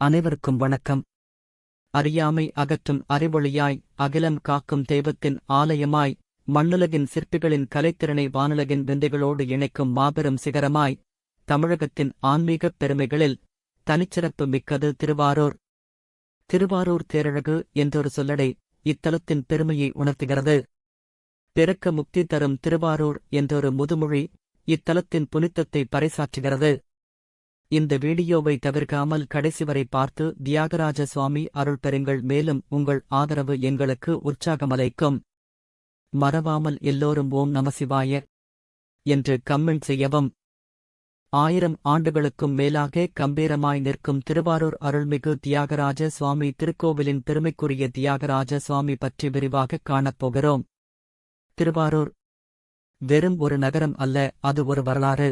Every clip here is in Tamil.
அனைவருக்கும் வணக்கம். அறியாமை அகற்றும் அறிவொளியாய் அகிலம் காக்கும் தெய்வத்தின் ஆலயமாய் மண்ணுலகின் சிற்பிகளின் கலைத்திறனை வானுலகின் விந்தைகளோடு இணைக்கும் மாபெரும் சிகரமாய் தமிழகத்தின் ஆன்மீகப் பெருமைகளில் தனிச்சிறப்பு மிக்கது திருவாரூர். திருவாரூர் தேரழகு என்றொரு சொல்லடை இத்தலத்தின் பெருமையை உணர்த்துகிறது. பிறக்க முக்தி தரும் திருவாரூர் என்றொரு முதுமொழி இத்தலத்தின் புனித்தத்தை பறைசாற்றுகிறது. இந்த வீடியோவை தவிர்க்காமல் கடைசி வரை பார்த்து தியாகராஜ சுவாமி அருள் பெறுங்கள். மேலும் உங்கள் ஆதரவு எங்களுக்கு உற்சாகமலைக்கும் மறவாமல் எல்லோரும் ஓம் நமசிவாய என்று கம்மெண்ட் செய்யவும். ஆயிரம் ஆண்டுகளுக்கும் மேலாக கம்பீரமாய் நிற்கும் திருவாரூர் அருள்மிகு தியாகராஜ சுவாமி திருக்கோவிலின் பெருமைக்குரிய தியாகராஜ சுவாமி பற்றி விரிவாக காணப்போகிறோம் திருவாரூர் வெறும் ஒரு நகரம் அல்ல அது ஒரு வரலாறு.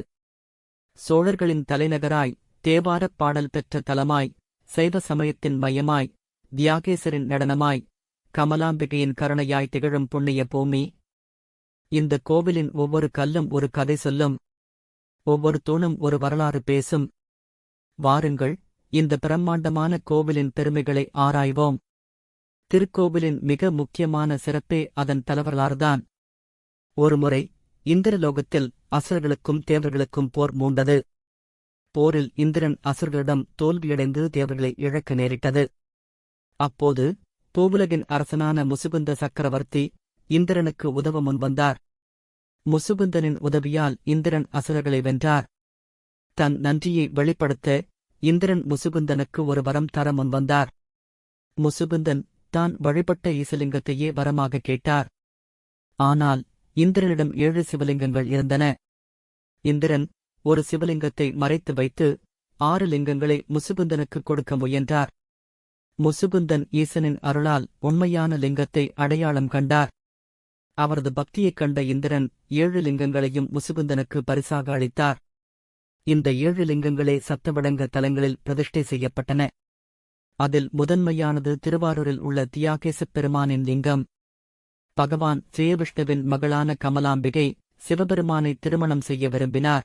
சோழர்களின் தலைநகராய் தேவாரப் பாடல் பெற்ற தலமாய் சைவ சமயத்தின் மையமாய் தியாகேசரின் நடனமாய் கமலாம்பிகையின் கருணையாய் திகழும் புண்ணிய பூமி. இந்த கோவிலின் ஒவ்வொரு கல்லும் ஒரு கதை சொல்லும். ஒவ்வொரு தூணும் ஒரு வரலாறு பேசும். வாருங்கள் இந்த பிரம்மாண்டமான கோவிலின் பெருமைகளை ஆராய்வோம். திருக்கோவிலின் மிக முக்கியமான சிறப்பே அதன் தலவரலாறுதான். ஒருமுறை இந்திரலோகத்தில் அசுரர்களுக்கும் தேவர்களுக்கும் போர் மூண்டது. போரில் இந்திரன் அசுரர்களிடம் தோல்வியடைந்து தேவர்களை இழக்க நேரிட்டது. அப்போது பூவுலகின் அரசனான முசுகுந்த சக்கரவர்த்தி இந்திரனுக்கு உதவ முன்வந்தார் முசுகுந்தனின் உதவியால் இந்திரன் அசுரர்களை வென்றார். தன் நன்றியை வெளிப்படுத்த இந்திரன் முசுகுந்தனுக்கு ஒரு வரம் தர முன்வந்தார் முசுகுந்தன் தான் வழிபட்ட ஈசலிங்கத்தையே வரமாக கேட்டார். ஆனால் இந்திரனிடம் ஏழு சிவலிங்கங்கள் இருந்தன. இந்திரன் ஒரு சிவலிங்கத்தை மறைத்து வைத்து ஆறு லிங்கங்களை முசுகுந்தனுக்கு கொடுக்க முயன்றார். முசுகுந்தன் ஈசனின் அருளால் உண்மையான லிங்கத்தை அடையாளம் கண்டார். அவரது பக்தியைக் கண்ட இந்திரன் ஏழு லிங்கங்களையும் முசுகுந்தனுக்கு பரிசாக அளித்தார். இந்த ஏழு லிங்கங்களே சத்தவடங்க தலங்களில் பிரதிஷ்டை செய்யப்பட்டன. அதில் முதன்மையானது திருவாரூரில் உள்ள தியாகேசப் பெருமானின் லிங்கம். பகவான் ஸ்ரீவிஷ்ணுவின் மகளான கமலாம்பிகை சிவபெருமானை திருமணம் செய்ய விரும்பினார்.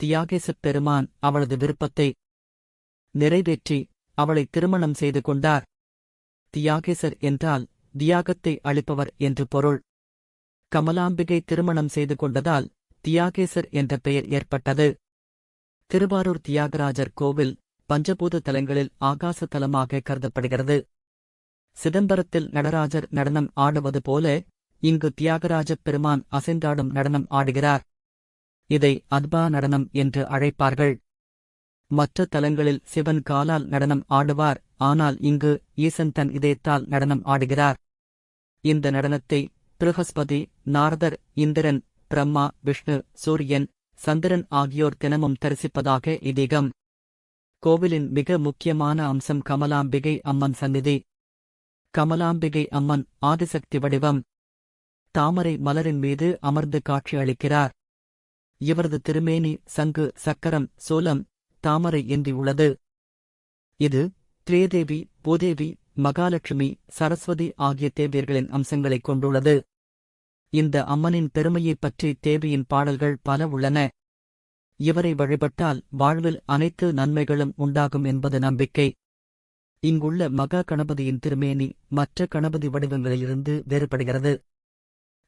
தியாகேசப் பெருமான் அவளது விருப்பத்தை நிறைவேற்றி அவளை திருமணம் செய்து கொண்டார். தியாகேசர் என்றால் தியாகத்தை அளிப்பவர் என்று பொருள். கமலாம்பிகை திருமணம் செய்து கொண்டதால் தியாகேசர் என்ற பெயர் ஏற்பட்டது. திருவாரூர் தியாகராஜர் கோவில் பஞ்சபூத தலங்களில் ஆகாச தலமாக கருதப்படுகிறது. சிதம்பரத்தில் நடராஜர் நடனம் ஆடுவது போல இங்கு தியாகராஜப் பெருமான் அசைந்தாடும் நடனம் ஆடுகிறார். இதை அத்பா நடனம் என்று அழைப்பார்கள். மற்ற தலங்களில் சிவன் காலால் நடனம் ஆடுவார் ஆனால் இங்கு ஈசன் தன் இதயத்தால் நடனம் ஆடுகிறார். இந்த நடனத்தை பிருகஸ்பதி நாரதர் இந்திரன் பிரம்மா விஷ்ணு சூரியன் சந்திரன் ஆகியோர் தினமும் தரிசிப்பதாக இதீகம் கோவிலின் மிக முக்கியமான அம்சம் கமலாம்பிகை அம்மன் சந்நிதி. கமலாம்பிகை அம்மன் ஆதிசக்தி வடிவம். தாமரை மலரின் மீது அமர்ந்து காட்சி அளிக்கிறார். இவரது திருமேனி சங்கு சக்கரம் சோலம் தாமரை என்றியுள்ளது இது திரேதேவி பூதேவி மகாலட்சுமி சரஸ்வதி ஆகிய தேவியர்களின் அம்சங்களைக் கொண்டுள்ளது. இந்த அம்மனின் பெருமையைப் பற்றி தேவியின் பாடல்கள் பல உள்ளன. இவரை வழிபட்டால் வாழ்வில் அனைத்து நன்மைகளும் உண்டாகும் என்பது நம்பிக்கை. இங்குள்ள மகா கணபதியின் திருமேனி மற்ற கணபதி வடிவங்களிலிருந்து வேறுபடுகிறது.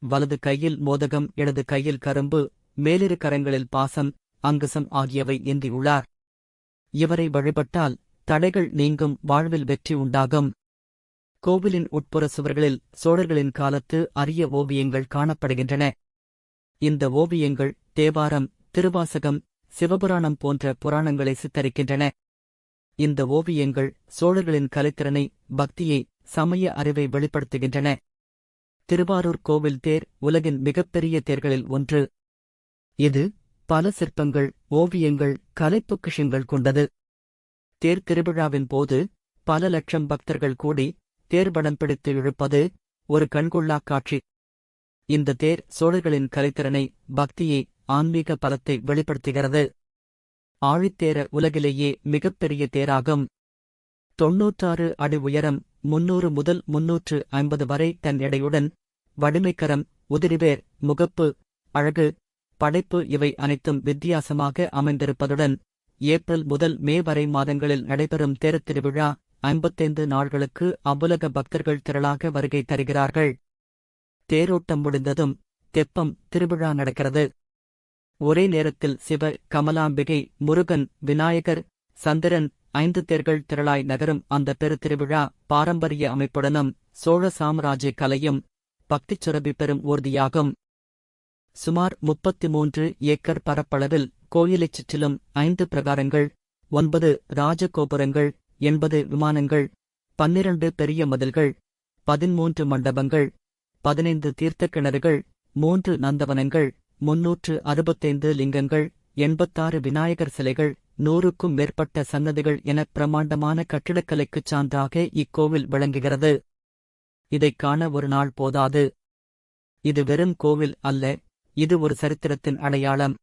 வலது கையில் மோதகம் இடது கையில் கரும்பு மேலிரு கரங்களில் பாசம் அங்குசம் ஆகியவை ஏந்தியுள்ளார் இவரை வழிபட்டால் தடைகள் நீங்கும் வாழ்வில் வெற்றி உண்டாகும். கோவிலின் உட்புற சுவர்களில் சோழர்களின் காலத்து அரிய ஓவியங்கள் காணப்படுகின்றன. இந்த ஓவியங்கள் தேவாரம் திருவாசகம் சிவபுராணம் போன்ற புராணங்களை சித்தரிக்கின்றன. இந்த ஓவியங்கள் சோழர்களின் கலைத்திறனை பக்தியை சமய அறிவை வெளிப்படுத்துகின்றன. திருவாரூர் கோவில் தேர் உலகின் மிகப்பெரிய தேர்களில் ஒன்று. இது பல சிற்பங்கள் ஓவியங்கள் கலைப்பொக்கிஷங்கள் கொண்டது. தேர் திருவிழாவின் போது பல லட்சம் பக்தர்கள் கூடி தேர் படம் பிடித்து இழுப்பது ஒரு கண்கொள்ளா காட்சி. இந்த தேர் சோழர்களின் கலைத்திறனை பக்தியை ஆன்மீக பலத்தை வெளிப்படுத்துகிறது. ஆழித்தேர உலகிலேயே மிகப்பெரிய தேராகும். தொன்னூற்றாறு அடி உயரம் முன்னூறு முதல் முன்னூற்று ஐம்பது வரை தன் எடையுடன் வடிமைக்கரம் உதிரிவேர் முகப்பு அழகு படைப்பு இவை அனைத்தும் வித்தியாசமாக அமைந்திருப்பதுடன் ஏப்ரல் முதல் மே வரை மாதங்களில் நடைபெறும் தேரத்திருவிழா ஐம்பத்தைந்து நாள்களுக்கு அவ்வுலக பக்தர்கள் திரளாக வருகை தருகிறார்கள். தேரோட்டம் முடிந்ததும் தெப்பம் திருவிழா நடக்கிறது. ஒரே நேரத்தில் சிவ கமலாம்பிகை முருகன் விநாயகர் சந்திரன் ஐந்து தேர்கள் திரளாய் நகரும் அந்த பெருத்திருவிழா பாரம்பரிய அமைப்புடனும் சோழ சாம்ராஜ்ய கலையும் பக்திச் சுரபி பெறும் ஊர்தியாகும். சுமார் முப்பத்தி மூன்று ஏக்கர் பரப்பளவில் கோயிலைச் சுற்றிலும் ஐந்து பிரகாரங்கள் ஒன்பது ராஜகோபுரங்கள் எண்பது விமானங்கள் பன்னிரண்டு பெரிய மதில்கள் பதிமூன்று மண்டபங்கள் பதினைந்து தீர்த்தக்கிணறுகள் மூன்று நந்தவனங்கள் முன்னூற்று அறுபத்தைந்து லிங்கங்கள் எண்பத்தாறு விநாயகர் சிலைகள் நூறுக்கும் மேற்பட்ட சன்னதிகள் என பிரமாண்டமான கட்டிடக்கலைக்குச் சான்றாக இக்கோவில் விளங்குகிறது. இதைக் காண ஒரு நாள் போதாது. இது வெறும் கோவில் அல்ல இது ஒரு சரித்திரத்தின் அடையாளம்.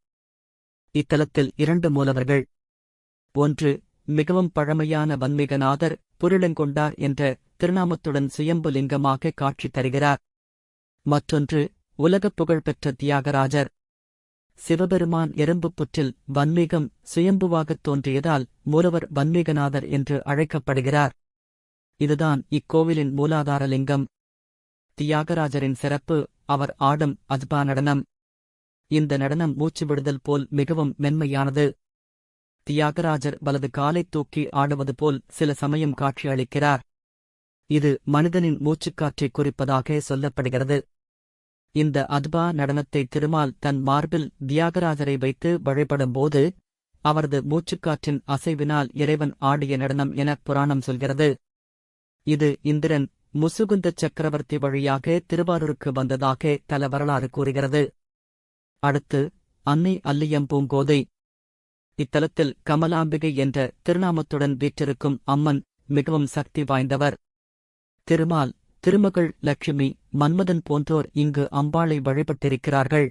இத்தலத்தில் இரண்டு மூலவர்கள். ஒன்று மிகவும் பழமையான வன்மிகநாதர் புருளங்கொண்டார் என்ற திருநாமத்துடன் சுயம்பு லிங்கமாக காட்சி தருகிறார். மற்றொன்று உலகப் புகழ்பெற்ற தியாகராஜர். சிவபெருமான் எறும்புப் புற்றில் வன்மீகம் சுயம்புவாகத் தோன்றியதால் மூலவர் வன்மீகநாதர் என்று அழைக்கப்படுகிறார். இதுதான் இக்கோவிலின் மூலாதார லிங்கம் தியாகராஜரின் சிறப்பு அவர் ஆடும் அஜ்பா நடனம். இந்த நடனம் மூச்சு விடுதல் போல் மிகவும் மென்மையானது. தியாகராஜர் வலது காலை தூக்கி ஆடுவது போல் சில சமயம் காட்சியளிக்கிறார் இது மனிதனின் மூச்சுக்காற்றை குறிப்பதாக சொல்லப்படுகிறது. இந்த அத்பா நடனத்தை திருமால் தன் மார்பில் தியாகராஜரை வைத்து வழிபடும்போது அவரது மூச்சுக்காற்றின் அசைவினால் இறைவன் ஆடிய நடனம் என புராணம் சொல்கிறது. இது இந்திரன் முசுகுந்த சக்கரவர்த்தி வழியாக திருவாரூருக்கு வந்ததாக தல வரலாறு கூறுகிறது. அடுத்து அன்னை அல்லியம்பூங்கோதை இத்தலத்தில் கமலாம்பிகை என்ற திருநாமத்துடன் வீற்றிருக்கும் அம்மன் மிகவும் சக்தி வாய்ந்தவர். திருமால் திருமகள் லட்சுமி மன்மதன் போன்றோர் இங்கு அம்பாளை வழிபட்டிருக்கிறார்கள்.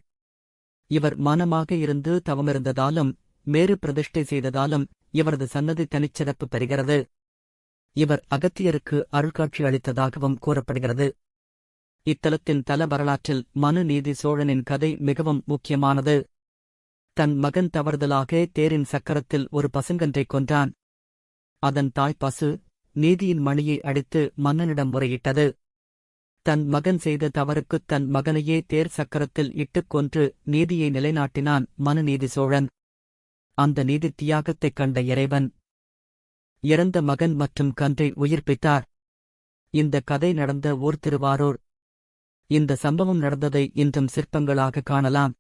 இவர் மனமாக இருந்து தவமிருந்ததாலும் மேறு பிரதிஷ்டை செய்ததாலும் இவரது சன்னதி தனிச்சிறப்பு பெறுகிறது. இவர் அகத்தியருக்கு அருள்காட்சி அளித்ததாகவும் கூறப்படுகிறது. இத்தலத்தின் தல வரலாற்றில் மனு நீதி சோழனின் கதை மிகவும் முக்கியமானது. தன் மகன் தவறுதலாக தேரின் சக்கரத்தில் ஒரு பசுங்கன்றைக் கொன்றான். அதன் தாய் பசு நீதியின் மணியை அடித்து மன்னனிடம் முறையிட்டது. தன் மகன் செய்த தவறுக்குத் தன் மகனையே தேர் சக்கரத்தில் இட்டுக் கொன்று நீதியை நிலைநாட்டினான் மனுநீதி சோழன். அந்த நீதி தியாகத்தைக் கண்ட இறைவன் இறந்த மகன் மற்றும் கன்றை உயிர்ப்பித்தார் இந்த கதை நடந்த ஊர் திருவாரூர். இந்த சம்பவம் நடந்ததை இன்றும் சிற்பங்களாக காணலாம்.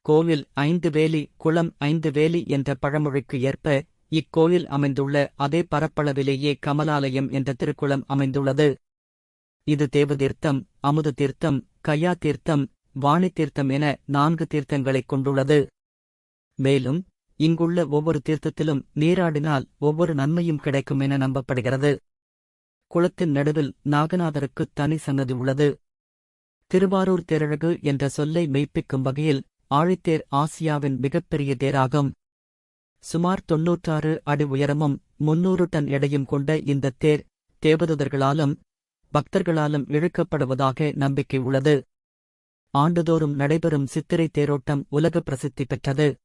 கோவில் ஐந்து வேலி குளம் ஐந்து வேலி என்ற பழமொழிக்கு ஏற்ப இக்கோயில் அமைந்துள்ள அதே பரப்பளவிலேயே கமலாலயம் என்ற திருக்குளம் அமைந்துள்ளது. இது தேவதீர்த்தம் அமுத தீர்த்தம் கையா தீர்த்தம் வாணி தீர்த்தம் என நான்கு தீர்த்தங்களைக் கொண்டுள்ளது. மேலும் இங்குள்ள ஒவ்வொரு தீர்த்தத்திலும் நீராடினால் ஒவ்வொரு நன்மையும் கிடைக்கும் என நம்பப்படுகிறது. குளத்தின் நடுவில் நாகநாதருக்கு தனி சன்னதி உள்ளது. திருவாரூர் தேரழகு என்ற சொல்லை மெய்ப்பிக்கும் வகையில் ஆழித்தேர் ஆசியாவின் மிகப்பெரிய தேராகும். சுமார் தொன்னூற்றாறு அடி உயரமும் முன்னூறு டன் எடையும் கொண்ட இந்த தேர் தேவதூதர்களாலும் பக்தர்களாலும் இழுக்கப்படுவதாக நம்பிக்கை உள்ளது. ஆண்டுதோறும் நடைபெறும் சித்திரை தேரோட்டம் உலக பிரசித்தி பெற்றது.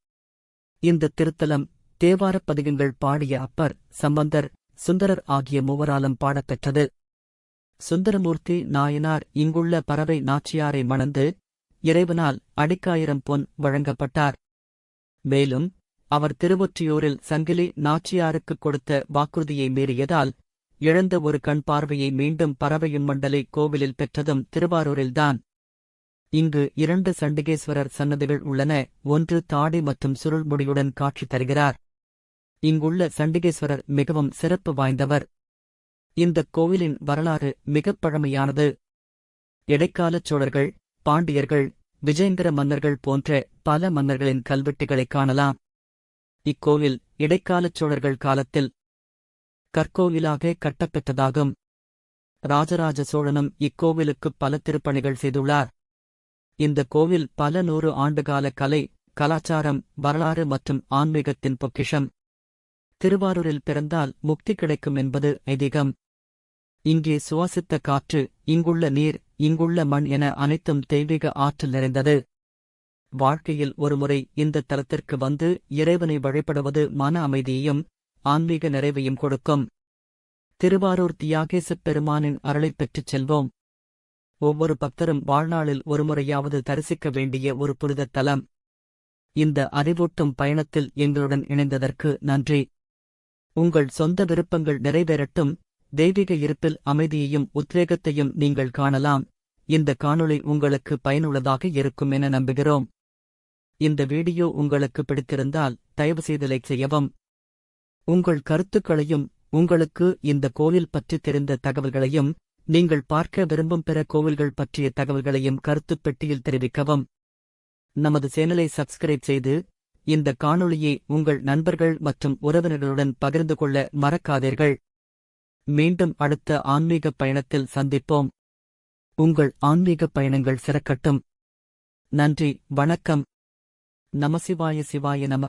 இந்த திருத்தலம் தேவாரப் பதிகங்கள் பாடிய அப்பர் சம்பந்தர் சுந்தரர் ஆகிய மூவராலும் பாடப்பெற்றது. சுந்தரமூர்த்தி நாயனார் இங்குள்ள பறவை நாச்சியாரை மணந்து இறைவனால் அடிக்காயிரம் பொன் வழங்கப்பட்டார். மேலும் அவர் திருவொற்றியூரில் சங்கிலி நாச்சியாருக்குக் கொடுத்த வாக்குறுதியை மீறியதால் இழந்த ஒரு கண் பார்வையை மீண்டும் பறவையும் மண்டலை கோவிலில் பெற்றதும் திருவாரூரில்தான். இங்கு இரண்டு சண்டிகேஸ்வரர் சன்னதிகள் உள்ளன ஒன்று தாடி மற்றும் சுருள்முடியுடன் காட்சி தருகிறார். இங்குள்ள சண்டிகேஸ்வரர் மிகவும் சிறப்பு வாய்ந்தவர். இந்தக் கோவிலின் வரலாறு மிகப் பழமையானது. இடைக்காலச் சோழர்கள் பாண்டியர்கள் விஜயந்திர மன்னர்கள் போன்ற பல மன்னர்களின் கல்வெட்டுகளைக் காணலாம். இக்கோவில் இடைக்காலச் சோழர்கள் காலத்தில் கற்கோவிலாக கட்டப்பெற்றதாகும். ராஜராஜ சோழனும் இக்கோவிலுக்குப் பல திருப்பணிகள் செய்துள்ளார். இந்த கோவில் பல நூறு ஆண்டுகால கலை கலாச்சாரம் வரலாறு மற்றும் ஆன்மீகத்தின் பொக்கிஷம். திருவாரூரில் பிறந்தால் முக்தி கிடைக்கும் என்பது ஐதீகம். இங்கே சுவாசித்த காற்று இங்குள்ள நீர் இங்குள்ள மண் என அனைத்தும் தெய்வீக ஆற்றல் நிறைந்தது. வாழ்க்கையில் ஒருமுறை இந்த தலத்திற்கு வந்து இறைவனை வழிபடுவது மன அமைதியையும் ஆன்மீக நிறைவையும் கொடுக்கும். திருவாரூர் தியாகேசப் பெருமானின் அருளைப் பெற்றுச் செல்வோம். ஒவ்வொரு பக்தரும் வாழ்நாளில் ஒருமுறையாவது தரிசிக்க வேண்டிய ஒரு புனித தலம். இந்த அறிவூட்டும் பயணத்தில் எங்களுடன் இணைந்ததற்கு நன்றி. உங்கள் சொந்த விருப்பங்கள் நிறைவேறட்டும். தெய்வீக இருப்பில் அமைதியையும் உத்வேகத்தையும் நீங்கள் காணலாம். இந்த காணொளி உங்களுக்கு பயனுள்ளதாக இருக்கும் என நம்புகிறோம். இந்த வீடியோ உங்களுக்கு பிடித்திருந்தால் தயவுசெய்து லைக் செய்யவும். உங்கள் கருத்துக்களையும் உங்களுக்கு இந்த கோவில் பற்றி தெரிந்த தகவல்களையும் நீங்கள் பார்க்க விரும்பும் பிற கோவில்கள் பற்றிய தகவல்களையும் கருத்துப் பெட்டியில் தெரிவிக்கவும். நமது சேனலை சப்ஸ்கிரைப் செய்து இந்த காணொளியை உங்கள் நண்பர்கள் மற்றும் உறவினர்களுடன் பகிர்ந்து கொள்ள மறக்காதீர்கள். மீண்டும் அடுத்த ஆன்மீக பயணத்தில் சந்திப்போம். உங்கள் ஆன்மீக பயணங்கள் சிறக்கட்டும். நன்றி வணக்கம். நமசிவாய சிவாய நம.